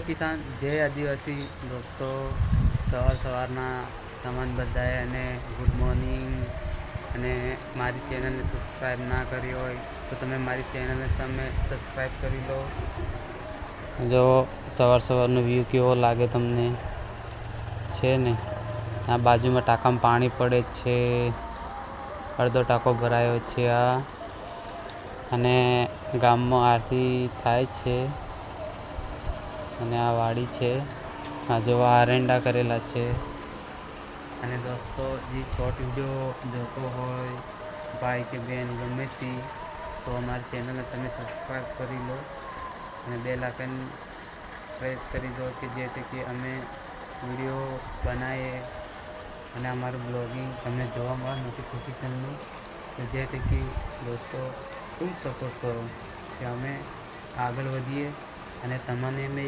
કિસાન? જય આદિવાસી દોસ્તો સવાર સવારના તમામ બધાએ અને ગુડ મોર્નિંગ અને મારી ચેનલને સબસ્ક્રાઈબ ના કરી હોય તો તમે મારી ચેનલને તમે સબસ્ક્રાઈબ કરી લો. જો સવાર સવારનો વ્યૂ કેવો લાગે તમને? છે ને? આ બાજુમાં ટાંકામાં પાણી પડે છે. અડધો ટાંકો ભરાયો છે આ. અને ગામમાં આરતી થાય છે. અને આ વાડી છે. આ જો આ કરેલા છે. અને દોસ્તો, જે શોર્ટ વીડિયો જોતો હોય, ભાઈ કે બેન, ગમે તે, તો અમારી ચેનલને તમે સબસ્ક્રાઈબ કરી લો. અને બે લાકન પ્રેસ કરી દો કે જેથી કે અમે વીડિયો બનાવીએ. અને અમારું બ્લોગિંગ તમને જોવા મળે નોટિફિકેશનનું જેથી કે દોસ્તો ખૂબ સપોર્ટ કરો કે અમે આગળ વધીએ. અને તમને મેં